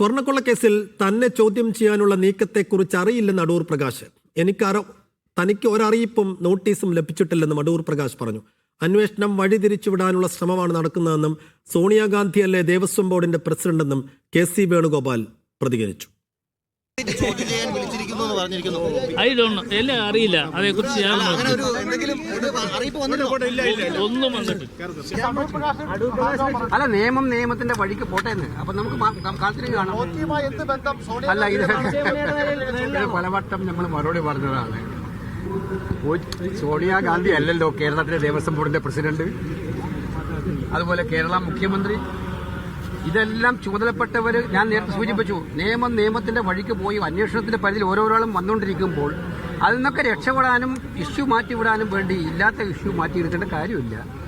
സ്വർണക്കൊള്ളക്കേസിൽ തന്നെ ചോദ്യം ചെയ്യാനുള്ള നീക്കത്തെക്കുറിച്ച് അറിയില്ലെന്ന് അടൂർ പ്രകാശ്. എനിക്ക് അറ തനിക്ക് ഒരറിയിപ്പും നോട്ടീസും ലഭിച്ചിട്ടില്ലെന്നും അടൂർ പ്രകാശ് പറഞ്ഞു. അന്വേഷണം വഴിതിരിച്ചുവിടാനുള്ള ശ്രമമാണ് നടക്കുന്നതെന്നും സോണിയാഗാന്ധിയല്ലേ ദേവസ്വം ബോർഡിന്റെ പ്രസിഡന്റെന്നും കെ സി വേണുഗോപാൽ പ്രതികരിച്ചു. ചോദ്യം ചെയ്യാൻ വിളിച്ചിരിക്കുന്നു എന്ന് പറഞ്ഞിരിക്കുന്നു. ഐ ഡോണ്ട് എല്ലാം അറിയില്ല. അതേക്കുറിച്ച് ഞാൻ അല്ല അങ്ങനെ ഒരു എന്തെങ്കിലും ഒരു അറിയിപ്പ് വന്നിട്ടുണ്ടോ? ഒന്നും വന്നിട്ടില്ല. അല്ല നിയമം നിയമത്തിന്റെ വഴിക്ക് പോട്ടെ എന്ന്. അപ്പൊ നമുക്ക് കാത്തിരി കാണാം. അല്ല ഇത് പലവട്ടം നമ്മൾ മറുപടി പറഞ്ഞതാണ്. സോണിയാഗാന്ധി അല്ലല്ലോ കേരളത്തിലെ ദേവസ്വം ബോർഡിന്റെ പ്രസിഡന്റ്. അതുപോലെ കേരള മുഖ്യമന്ത്രി ഇതെല്ലാം ചുമതലപ്പെട്ടവർ ഞാൻ നേരത്തെ സൂചിപ്പിച്ചു. നിയമം നിയമത്തിന്റെ വഴിക്ക് പോയി അന്വേഷണത്തിന്റെ പരിധിയിൽ ഓരോരാളും വന്നുകൊണ്ടിരിക്കുമ്പോൾ അതിൽ നിന്നൊക്കെ രക്ഷപ്പെടാനും ഇഷ്യൂ മാറ്റിവിടാനും വേണ്ടി ഇല്ലാത്ത ഇഷ്യൂ മാറ്റിയിരുത്തേണ്ട കാര്യമില്ല.